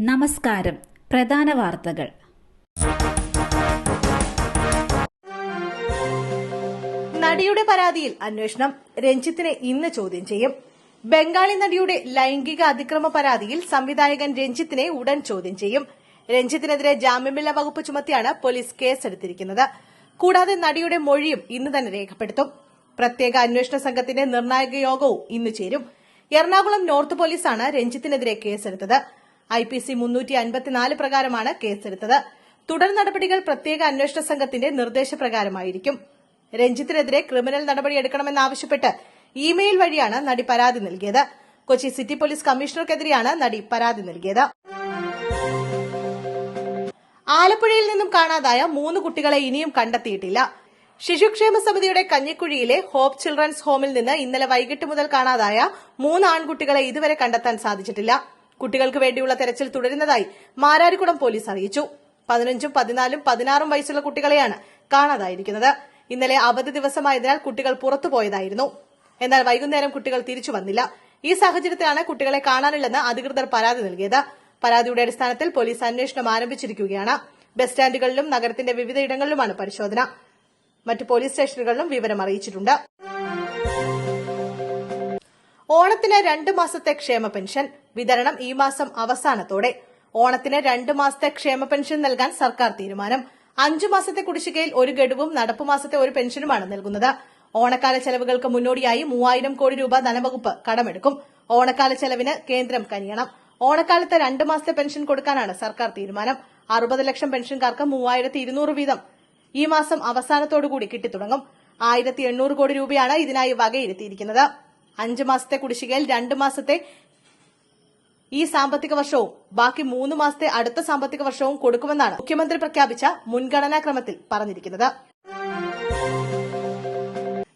നമസ്കാരം. പ്രധാന വാർത്തകൾ. നടിയുടെ പരാതിയിൽ അന്വേഷണം. രഞ്ജിത്തിനെ ഇന്ന് ചോദ്യം ചെയ്യും. ബംഗാളി നടിയുടെ ലൈംഗിക അതിക്രമ പരാതിയിൽ സംവിധായകൻ രഞ്ജിത്തിനെ ഉടൻ ചോദ്യം ചെയ്യും. രഞ്ജിത്തിനെതിരെ ജാമ്യമില്ല വകുപ്പ് ചുമത്തിയാണ് പോലീസ് കേസെടുത്തിരിക്കുന്നത്. കൂടാതെ നടിയുടെ മൊഴിയും ഇന്ന് തന്നെ രേഖപ്പെടുത്തും. പ്രത്യേക അന്വേഷണ സംഘത്തിന്റെ നിർണായക യോഗവും ഇന്ന് ചേരും. എറണാകുളം നോർത്ത് പോലീസാണ് രഞ്ജിത്തിനെതിരെ കേസെടുത്തത്. ഐ പി സി മുന്നൂറ്റി അൻപത്തിനാല് പ്രകാരമാണ് കേസെടുത്തത്. തുടർ നടപടികൾ പ്രത്യേക അന്വേഷണ സംഘത്തിന്റെ നിർദ്ദേശപ്രകാരമായിരിക്കും. രഞ്ജിത്തിനെതിരെ ക്രിമിനൽ നടപടിയെടുക്കണമെന്നാവശ്യപ്പെട്ട് ഇമെയിൽ വഴിയാണ് നടി പരാതി നൽകിയത്. കൊച്ചി സിറ്റി പോലീസ് കമ്മീഷണർക്കെതിരെയാണ് നടി പരാതി നൽകിയത്. ആലപ്പുഴയിൽ നിന്നും കാണാതായ മൂന്ന് കുട്ടികളെ ഇനിയും കണ്ടെത്തിയിട്ടില്ല. ശിശുക്ഷേമ സമിതിയുടെ കഞ്ഞിക്കുഴിയിലെ ഹോപ്പ് ചിൽഡ്രൻസ് ഹോമിൽ നിന്ന് ഇന്നലെ വൈകിട്ട് മുതൽ കാണാതായ മൂന്ന് ആൺകുട്ടികളെ ഇതുവരെ കണ്ടെത്താൻ സാധിച്ചിട്ടില്ല. കുട്ടികൾക്ക് വേണ്ടിയുള്ള തെരച്ചിൽ തുടരുന്നതായി മാരാരിക്കുളം പോലീസ് അറിയിച്ചു. പതിനഞ്ചും പതിനാലും പതിനാറും വയസ്സുള്ള കുട്ടികളെയാണ് കാണാതായിരിക്കുന്നത്. ഇന്നലെ അവധി ദിവസമായതിനാൽ കുട്ടികൾ പുറത്തുപോയതായിരുന്നു എന്നാൽ വൈകുന്നേരം കുട്ടികൾ തിരിച്ചു വന്നില്ല. ഈ സാഹചര്യത്തിലാണ് കുട്ടികളെ കാണാനില്ലെന്ന് അധികൃതർ പരാതി നൽകിയത്. പരാതിയുടെ അടിസ്ഥാനത്തിൽ പോലീസ് അന്വേഷണം ആരംഭിച്ചിരിക്കുകയാണ്. ബസ് സ്റ്റാൻഡുകളിലും നഗരത്തിന്റെ വിവിധയിടങ്ങളിലുമാണ് പരിശോധന. മറ്റ് പോലീസ് സ്റ്റേഷനുകളിലും വിവരം അറിയിച്ചിട്ടുണ്ട്. ഓണത്തിന് രണ്ട് മാസത്തെ ക്ഷേമ പെൻഷൻ. വിതരണം ഈ മാസം അവസാനത്തോടെ. ഓണത്തിന് രണ്ട് മാസത്തെ ക്ഷേമ പെൻഷൻ നൽകാൻ സർക്കാർ തീരുമാനം. അഞ്ചു മാസത്തെ കുടിശ്ശികയിൽ ഒരു ഗഡുവും നടപ്പു മാസത്തെ ഒരു പെൻഷനുമാണ് നൽകുന്നത്. ഓണക്കാല ചെലവുകൾക്ക് മുന്നോടിയായി മൂവായിരം കോടി രൂപ ധനവകുപ്പ് കടമെടുക്കും. ഓണക്കാല ചെലവിന് കേന്ദ്രം കനിയണം. ഓണക്കാലത്ത് രണ്ട് മാസത്തെ പെൻഷൻ കൊടുക്കാനാണ് സർക്കാർ തീരുമാനം. അറുപത് ലക്ഷം പെൻഷൻകാർക്ക് മൂവായിരത്തി ഇരുന്നൂറ് വീതം. ഈ മാസം അവസാനത്തോടുകൂടി കിട്ടിത്തുടങ്ങും. ആയിരത്തി എണ്ണൂറ് കോടി രൂപയാണ് ഇതിനായി വകയിരുത്തിയിരിക്കുന്നത്. അഞ്ച് മാസത്തെ കുടിശ്ശികയിൽ രണ്ട് മാസത്തെ ഈ സാമ്പത്തിക വർഷവും ബാക്കി മൂന്ന് മാസത്തെ അടുത്ത സാമ്പത്തിക വർഷവും കൊടുക്കുമെന്നാണ് മുഖ്യമന്ത്രി പ്രഖ്യാപിച്ച മുൻഗണനാക്രമത്തിൽ പറഞ്ഞിരിക്കുന്നത്.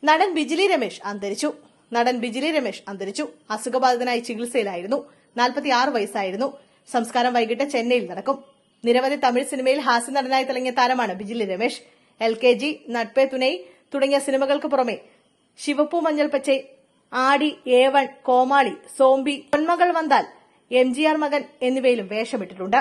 നടൻ ബിജിലി രമേശ് അന്തരിച്ചു. നടൻ ബിജിലി രമേശ് അന്തരിച്ചു. അസുഖബാധിതനായി ചികിത്സയിലായിരുന്നു. നാൽപ്പത്തിയാറ് വയസ്സായിരുന്നു. സംസ്കാരം വൈകിട്ട് ചെന്നൈയിൽ നടക്കും. നിരവധി തമിഴ് സിനിമയിൽ ഹാസ്യ നടനായി തിളങ്ങിയ താരമാണ് Bijili Ramesh. L K G Natpe Thunai തുടങ്ങിയ സിനിമകൾക്ക് പുറമെ ശിവപ്പൂ മഞ്ഞൾ പച്ചൈ ആടി ഏവൺ കോമാളി സോംബി പൊന്മകൾ വന്നാൽ എം ജി ആർ മകൻ എന്നിവയിലും വേഷമിട്ടിട്ടുണ്ട്.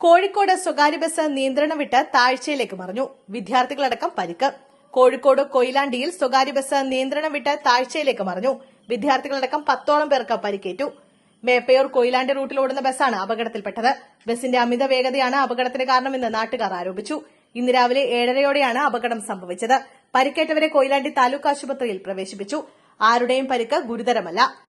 കോഴിക്കോട് സ്വകാര്യ ബസ് നിയന്ത്രണം വിട്ട് താഴ്ചയിലേക്ക് മറിഞ്ഞു. വിദ്യാർത്ഥികളടക്കം പരിക്ക്. കോഴിക്കോട് കൊയിലാണ്ടിയിൽ സ്വകാര്യ ബസ് നിയന്ത്രണം വിട്ട് താഴ്ചയിലേക്ക് മറിഞ്ഞു. വിദ്യാർത്ഥികളടക്കം പത്തോളം പേർക്ക് പരിക്കേറ്റു. മേപ്പയൂർ കൊയിലാണ്ടി റൂട്ടിലോടുന്ന ബസ്സാണ് അപകടത്തിൽപ്പെട്ടത്. ബസിന്റെ അമിത വേഗതയാണ് അപകടത്തിന് കാരണമെന്ന് നാട്ടുകാർ ആരോപിച്ചു. ഇന്ന് രാവിലെ ഏഴരയോടെയാണ് അപകടം സംഭവിച്ചത്. പരിക്കേറ്റവരെ കൊയിലാണ്ടി താലൂക്ക് ആശുപത്രിയിൽ പ്രവേശിപ്പിച്ചു. ആരുടെയും പരിക്ക് ഗുരുതരമല്ല.